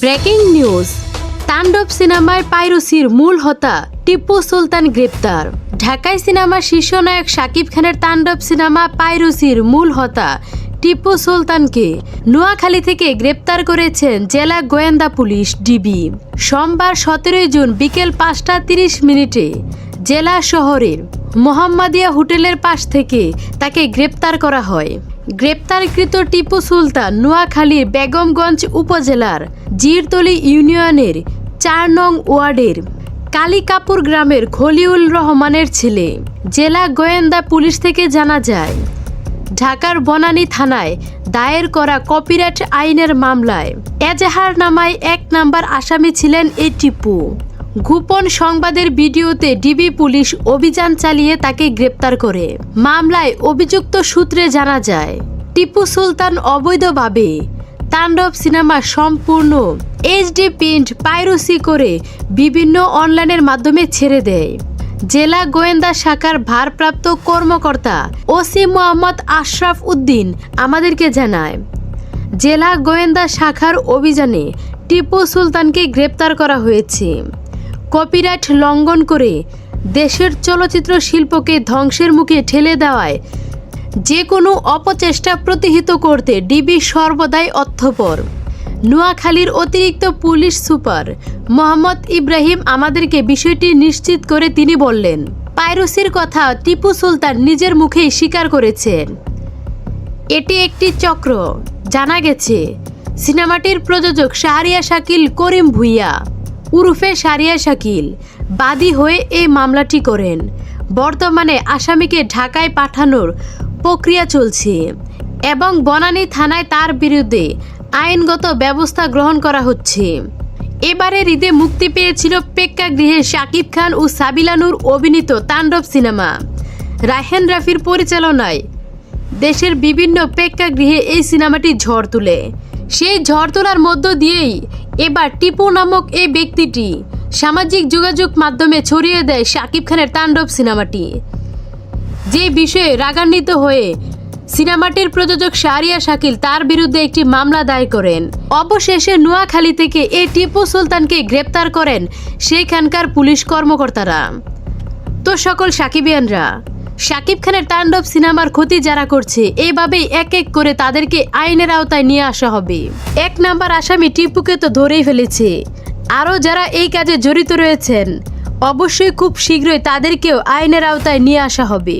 Breaking news. তাণ্ডব সিনেমায় পাইরুসির মূল হতা টিপু সুলতান গ্রেপ্তার। ঢাকায় সিনেমার শীর্ষ নায়ক শাকিব খানের তাণ্ডব সিনেমা পাইরুসির মূল হতা টিপু সুলতানকে নোয়াখালী থেকে গ্রেপ্তার করেছেন জেলা গোয়েন্দা পুলিশ ডিবি। সোমবার সতেরোই জুন বিকেল পাঁচটা তিরিশ মিনিটে জেলা শহরের মোহাম্মদিয়া হোটেলের পাশ থেকে তাকে গ্রেপ্তার করা হয়। গ্রেপ্তারকৃত টিপু সুলতান নোয়াখালীর বেগমগঞ্জ উপজেলার জিরতলি ইউনিয়নের চার নং ওয়ার্ডের কালিকাপুর গ্রামের খলিউল রহমানের ছেলে। জেলা গোয়েন্দা পুলিশ থেকে জানা যায়, ঢাকার বনানী থানায় দায়ের করা কপিরাইট আইনের মামলায় এজাহার নামায় এক নাম্বার আসামি ছিলেন এই টিপু। গোপন সংবাদের ভিডিওতে ডিবি পুলিশ অভিযান চালিয়ে তাকে গ্রেপ্তার করে। মামলায় অভিযুক্ত সূত্রে জানা যায়, টিপু সুলতান অবৈধভাবে তাণ্ডব সিনেমা সম্পূর্ণ এইচডি প্রিন্ট পাইরসি করে বিভিন্ন অনলাইনের মাধ্যমে ছেড়ে দেয়। জেলা গোয়েন্দা শাখার ভারপ্রাপ্ত কর্মকর্তা ওসি মোহাম্মদ আশরাফ উদ্দিন আমাদেরকে জানায়, জেলা গোয়েন্দা শাখার অভিযানে টিপু সুলতানকে গ্রেপ্তার করা হয়েছে। কপিরাইট লঙ্ঘন করে দেশের চলচ্চিত্র শিল্পকে ধ্বংসের মুখে ঠেলে দেওয়ায় যে কোনো অপচেষ্টা প্রতিহিত করতে ডিবি সর্বদাই অর্থপর। নোয়াখালীর অতিরিক্ত পুলিশ সুপার মোহাম্মদ ইব্রাহিম আমাদেরকে বিষয়টি নিশ্চিত করে তিনি বললেন, পাইরসির কথা টিপু সুলতান নিজের মুখেই স্বীকার করেছেন এটি একটি চক্র। জানা গেছে, সিনেমাটির প্রযোজক শাহরিয়া শাকিল, করিম ভুইয়া উরুফে সারিয়া শাকিল। বাদী হয়ে এই মামলাটি করেন। বর্তমানে আসামিকে ঢাকায় পাঠানোর প্রক্রিয়া চলছে এবং বনানী থানায় তার বিরুদ্ধে আইনগত ব্যবস্থা গ্রহণ করা হচ্ছে। এবারের ঈদে মুক্তি পেয়েছিল প্রেক্ষাগৃহে শাকিব খান ও সাবিলানুর অভিনীত তাণ্ডব সিনেমা। রাহেন রাফির পরিচালনায় দেশের বিভিন্ন প্রেক্ষাগৃহে এই সিনেমাটি ঝড় তুলে। সেই ঝড় তোলার মধ্য দিয়েই এবার টিপু নামক এই ব্যক্তিটি সামাজিক যোগাযোগ মাধ্যমে ছড়িয়ে দেয় শাকিব খানের তাণ্ডব সিনেমাটি। যে বিষয়ে রাগান্বিত হয়ে সিনেমাটির প্রযোজক শারিয়া শাকিল তার বিরুদ্ধে একটি মামলা দায়ের করেন। অবশেষে নোয়াখালী থেকে এই টিপু সুলতানকে গ্রেপ্তার করেন সেইখানকার পুলিশ কর্মকর্তারা। তো সকল সাকিবিয়ানরা শাকিব খানের তাণ্ডব সিনেমার ক্ষতি যারা করছে, এভাবেই এক এক করে তাদেরকে আইনের আওতায় নিয়ে আসা হবে। এক নাম্বার আসামি টিপুকে তো ধরেই ফেলেছে। আরও যারা এই কাজে জড়িত রয়েছেন, অবশ্যই খুব শীঘ্রই তাদেরকেও আইনের আওতায় নিয়ে আসা হবে।